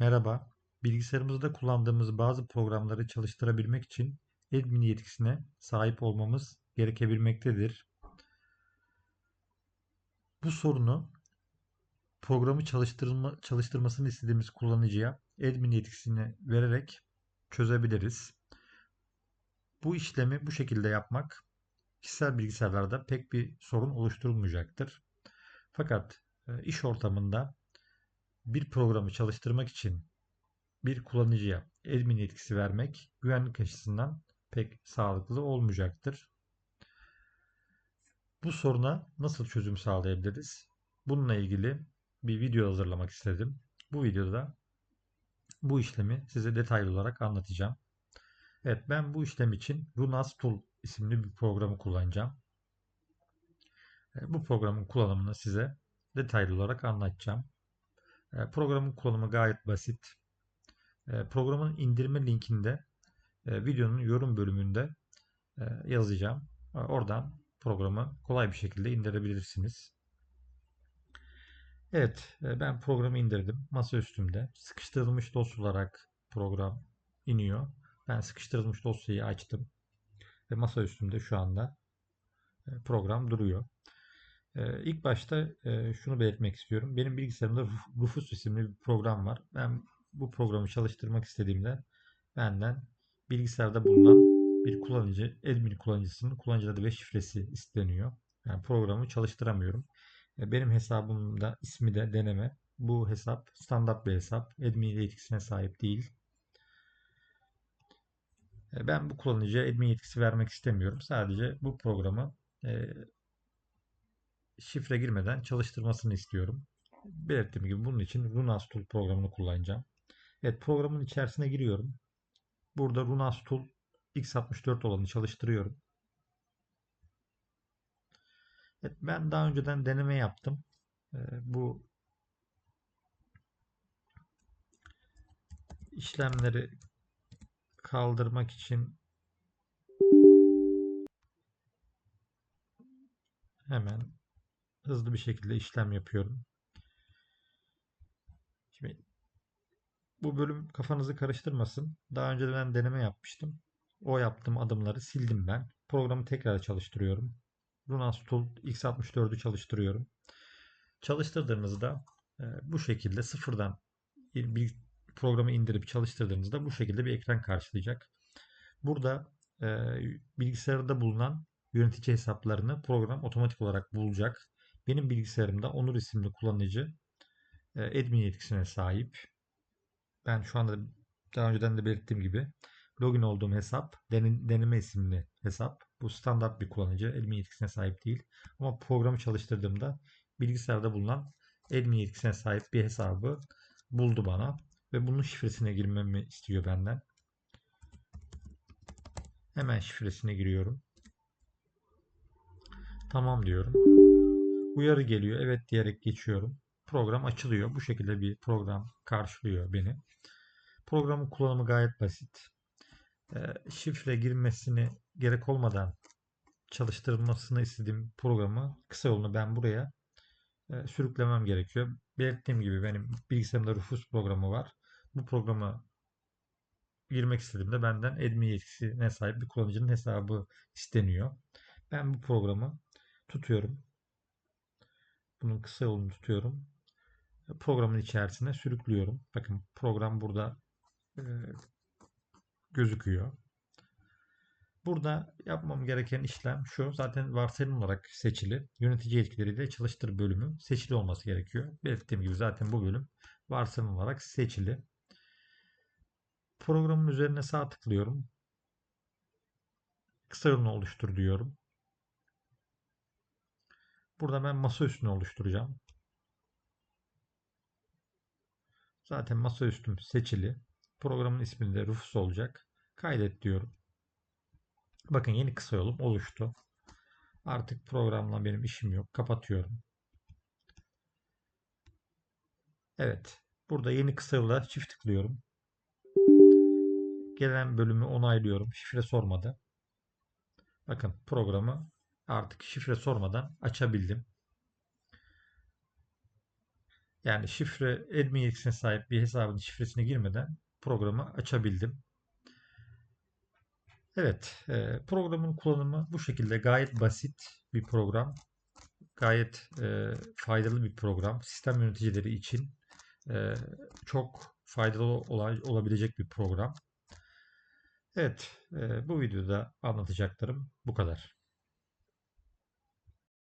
Merhaba. Bilgisayarımızda kullandığımız bazı programları çalıştırabilmek için admin yetkisine sahip olmamız gerekebilmektedir. Bu sorunu programı çalıştırma, çalıştırmasını istediğimiz kullanıcıya admin yetkisini vererek çözebiliriz. Bu işlemi bu şekilde yapmak kişisel bilgisayarlarda pek bir sorun oluşturulmayacaktır. Fakat e, iş ortamında bir programı çalıştırmak için bir kullanıcıya admin yetkisi vermek güvenlik açısından pek sağlıklı olmayacaktır. Bu soruna nasıl çözüm sağlayabiliriz? Bununla ilgili bir video hazırlamak istedim. Bu videoda bu işlemi size detaylı olarak anlatacağım. Evet ben bu işlem için Runas Tool isimli bir programı kullanacağım. Bu programın kullanımını size detaylı olarak anlatacağım. E, programın kullanımı gayet basit. E, programın indirme linkinde e, videonun yorum bölümünde yazacağım. Oradan programı kolay bir şekilde indirebilirsiniz. Evet, ben programı indirdim. Masa üstümde. Sıkıştırılmış dosya olarak program iniyor. Ben sıkıştırılmış dosyayı açtım. Ve masa üstümde şu anda program duruyor. İlk başta şunu belirtmek istiyorum. Benim bilgisayarımda Rufus isimli bir program var. Ben bu programı çalıştırmak istediğimde benden bilgisayarda bulunan bir kullanıcı, admin kullanıcısının kullanıcı adı ve şifresi isteniyor. Yani programı çalıştıramıyorum. E, benim hesabımda ismi de deneme. Bu hesap standart bir hesap. Admin yetkisine sahip değil. E, ben bu kullanıcıya admin yetkisi vermek istemiyorum. Sadece bu programı şifre girmeden çalıştırmasını istiyorum. Belirttiğim gibi bunun için Runas Tool programını kullanacağım. Evet programın içerisine giriyorum. Burada Runas Tool x64 olanı çalıştırıyorum. Evet, ben daha önceden deneme yaptım. Ee, bu işlemleri kaldırmak için hemen hızlı bir şekilde işlem yapıyorum. Şimdi bu bölüm kafanızı karıştırmasın. Daha önce ben deneme yapmıştım. O yaptığım adımları sildim ben. Programı tekrar çalıştırıyorum. Tool X64'ü çalıştırıyorum. Çalıştırdığınızda e, bu şekilde sıfırdan bir programı indirip çalıştırdığınızda bu şekilde bir ekran karşılayacak. Burada e, bilgisayarda bulunan yönetici hesaplarını program otomatik olarak bulacak. Benim bilgisayarımda Onur isimli kullanıcı e, admin yetkisine sahip. Ben şu anda daha önceden de belirttiğim gibi login olduğum hesap deneme isimli hesap. Bu standart bir kullanıcı. Admin yetkisine sahip değil. Ama programı çalıştırdığımda bilgisayarda bulunan admin yetkisine sahip bir hesabı buldu bana. Ve bunun şifresine girmemi istiyor benden. Hemen şifresine giriyorum. Tamam diyorum. Uyarı geliyor. Evet diyerek geçiyorum. Program açılıyor. Bu şekilde bir program karşılıyor beni. Programın kullanımı gayet basit. E, şifre girmesini gerek olmadan çalıştırılmasını istediğim programı kısa yolunu ben buraya e, sürüklemem gerekiyor. Belirttiğim gibi benim bilgisayarımda Rufus programı var. Bu programı girmek istediğimde benden admin yetkisine sahip bir kullanıcının hesabı isteniyor. Ben bu programı tutuyorum. Bunun kısa yolunu tutuyorum. Programın içerisine sürüklüyorum. Bakın program burada e, gözüküyor. Burada yapmam gereken işlem şu. Zaten varsayım olarak seçili. Yönetici yetkileriyle çalıştır bölümü seçili olması gerekiyor. Belirttiğim gibi zaten bu bölüm varsayım olarak seçili. Programın üzerine sağ tıklıyorum. Kısa yolunu oluştur diyorum. Burada ben masa üstünü oluşturacağım. Zaten masa üstüm seçili. Programın isminde Rufus olacak. Kaydet diyorum. Bakın yeni kısa yolum oluştu. Artık programla benim işim yok. Kapatıyorum. Evet. Burada yeni kısa yola çift tıklıyorum. Gelen bölümü onaylıyorum. Şifre sormadı. Bakın programı artık şifre sormadan açabildim. Yani şifre admin yetkisine sahip bir hesabın şifresine girmeden programı açabildim. Evet, e, programın kullanımı bu şekilde gayet basit bir program. Gayet e, faydalı bir program. Sistem yöneticileri için e, çok faydalı olabilecek bir program. Evet, bu videoda anlatacaklarım bu kadar.